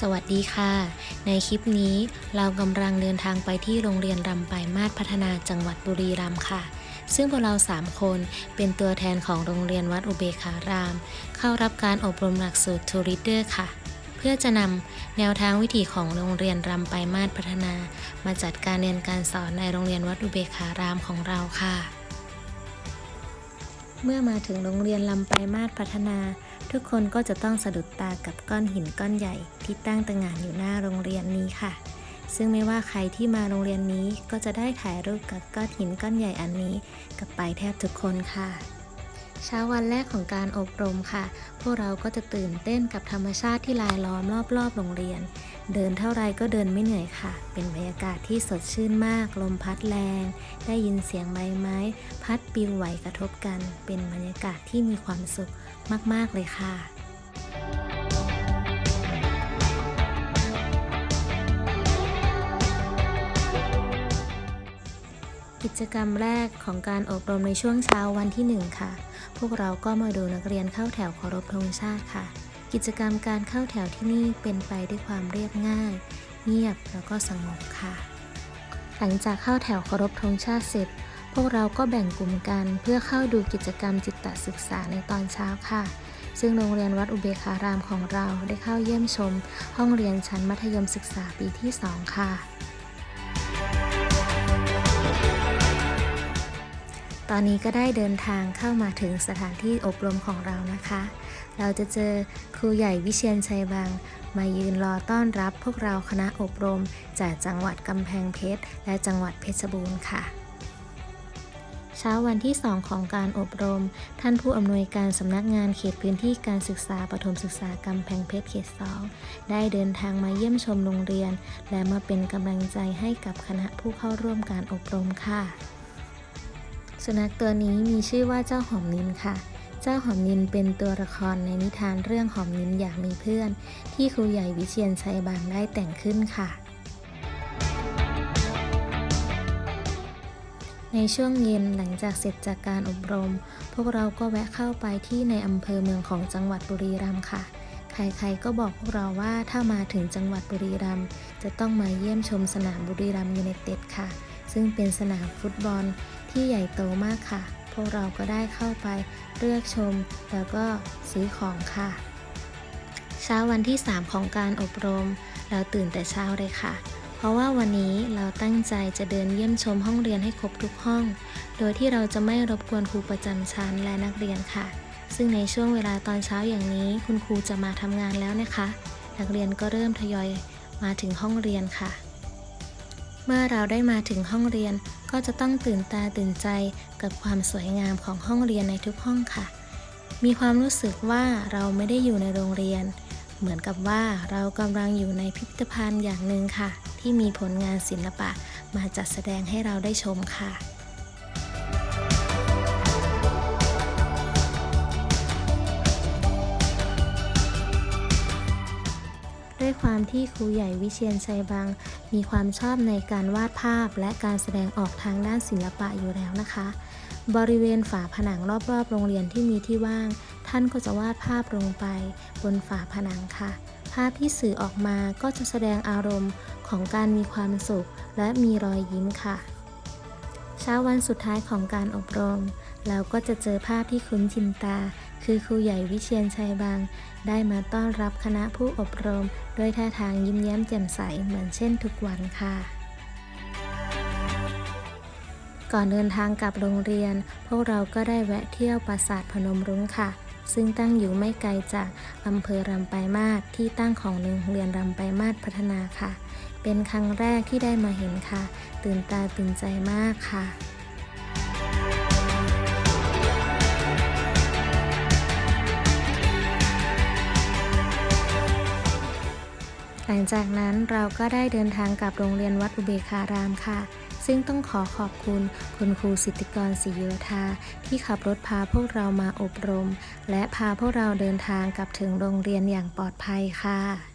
สวัสดีค่ะ ในคลิปนี้เรากำลังเดินทางไปที่โรงเรียนรำปายมาศพัฒนาจังหวัดบุรีรัมย์ค่ะ ซึ่งพวกเรา 3 คนเป็นตัวแทนของโรงเรียนวัดอุเบกขาราม เข้ารับการอบรมหลักสูตรทูริเดอร์ค่ะ เพื่อจะนำแนวทางวิถีของโรงเรียนรำปายมาศพัฒนา มาจัดการเรียนการสอนในโรงเรียนวัดอุเบกขารามของเราค่ะ เมื่อมาถึงโรงเรียนลำปมาศพัฒนา ทุกคนก็จะต้องสะดุดตากับก้อนหินก้อนใหญ่ ที่ตั้งตระหง่านอยู่หน้าโรงเรียนนี้ค่ะ ซึ่งไม่ว่าใครที่มาโรงเรียนนี้ก็จะได้ถ่ายรูปกับก้อนหินก้อนใหญ่อันนี้ กับไปแทบทุกคนค่ะ เช้าวันแรกของการอบรมค่ะ พวกเราก็จะตื่นเต้นกับธรรมชาติที่รายล้อมรอบๆโรงเรียน เดินเท่าไรก็เดินไม่เหนื่อยค่ะ เป็นบรรยากาศที่สดชื่นมาก ลมพัดแรง ได้ยินเสียงใบไม้ พัดปลิวไหวกระทบกัน เป็นบรรยากาศที่มีความสุขมากๆเลยค่ะกิจกรรมแรกของการอบรมในช่วงเช้าวันที่ 1 ค่ะ พวกเราก็มาดูนักเรียนเข้าแถวเคารพธงชาติค่ะ กิจกรรมการเข้าแถวที่นี่เป็นไปด้วยความเรียบง่าย เงียบแล้วก็สงบค่ะ หลังจากเข้าแถวเคารพธงชาติเสร็จ พวกเราก็แบ่งกลุ่มกันเพื่อเข้าดูกิจกรรมจิตศึกษาในตอนเช้าค่ะซึ่งโรงเรียนวัดอุเบกขารามของเราได้เข้าเยี่ยมชม ห้องเรียนชั้นมัธยมศึกษาปีที่ 2 ค่ะ ตอนนี้ก็ได้เดินทางเข้ามาถึงสถานที่อบรมของเรานะคะ เราจะเจอครูใหญ่วิเชียนชัยบาง มายืนรอต้อนรับพวกเราคณะอบรม จากจังหวัดกำแพงเพชร และจังหวัดเพชรบูรณ์ค่ะ เช้าวันที่ 2 ของการอบรม ท่านผู้อำนวยการสำนักงานเขตพื้นที่การศึกษาปฐมศึกษากำแพงเพชรเขต2ได้เดินทางมาเยี่ยมชมโรงเรียน และมาเป็นกำลังใจให้กับคณะผู้เข้าร่วมการอบรมค่ะ สุนัขตัวนี้มีชื่อว่าเจ้าหอมนินค่ะ เจ้าหอมนินเป็นตัวละครในนิทานเรื่องหอมนินอยากมีเพื่อน ที่ครูใหญ่วิเชียนชัยบางได้แต่งขึ้นค่ะ ในช่วงเย็นหลังจากเสร็จจากการอบรม พวกเราก็แวะเข้าไปที่ในอำเภอเมืองของจังหวัดบุรีรัมย์ค่ะใครๆ ก็บอกพวกเราว่าถ้ามาถึงจังหวัดบุรีรัมย์จะต้องมาเยี่ยมชมสนามบุรีรัมย์ยูไนเต็ดค่ะ ซึ่งเป็นสนามฟุตบอล ที่ใหญ่โตมากค่ะ พวกเราก็ได้เข้าไปเลือกชมแล้วก็ซื้อของค่ะ เช้าวันที่ 3 ของการอบรม เราตื่นแต่เช้าเลยค่ะ เพราะว่าวันนี้เราตั้งใจจะเดินเยี่ยมชมห้องเรียนให้ครบทุกห้อง โดยที่เราจะไม่รบกวนครูประจำชั้นและนักเรียนค่ะ ซึ่งในช่วงเวลาตอนเช้าอย่างนี้ คุณครูจะมาทำงานแล้วนะคะ นักเรียนก็เริ่มทยอยมาถึงห้องเรียนค่ะ เมื่อเราได้มาถึงห้องเรียนก็จะต้องตื่นตาตื่นใจกับความสวยงามของห้องเรียนในทุกห้องค่ะ มีความรู้สึกว่าเราไม่ได้อยู่ในโรงเรียน เหมือนกับว่าเรากำลังอยู่ในพิพิธภัณฑ์อย่างหนึ่งค่ะ ที่มีผลงานศิลปะมาจัดแสดงให้เราได้ชมค่ะ ด้วยความที่ครูใหญ่วิเชียนชัยบางมีความชอบในการวาดภาพและการแสดงออกทางด้านศิลปะอยู่แล้วนะคะ บริเวณฝาผนังรอบๆ โรงเรียนที่มีที่ว่าง ท่านก็จะวาดภาพลงไปบนฝาผนังค่ะ ภาพที่สื่อออกมาก็จะแสดงอารมณ์ของการมีความสุข และมีรอยยิ้มค่ะเช้าวันสุดท้ายของการอบรม เราก็จะเจอภาพที่คุ้นชินตา คือครูใหญ่วิเชียนชัยบาง ได้มาต้อนรับคณะผู้อบรม ด้วยท่าทางยิ้มแย้มแจ่มใสเหมือนเช่นทุกวันค่ะ ก่อนเดินทางกลับโรงเรียน พวกเราก็ได้แวะเที่ยวปราสาทพนมรุ้งค่ะ ซึ่งตั้งอยู่ไม่ไกลจากอำเภอรำไปมาศที่ตั้งของโรงเรียนรำไปมาศพัฒนาค่ะ เป็นครั้งแรกที่ได้มาเห็นค่ะ ตื่นตาตื่นใจมากค่ะ หลังจากนั้นเราก็ได้เดินทางกลับโรงเรียนวัดอุเบการามค่ะ ซึ่งต้องขอขอบคุณคุณครูสิทธิกรศรีโยธาที่ขับรถพาพวกเรามาอบรม และพาพวกเราเดินทางกลับถึงโรงเรียนอย่างปลอดภัยค่ะ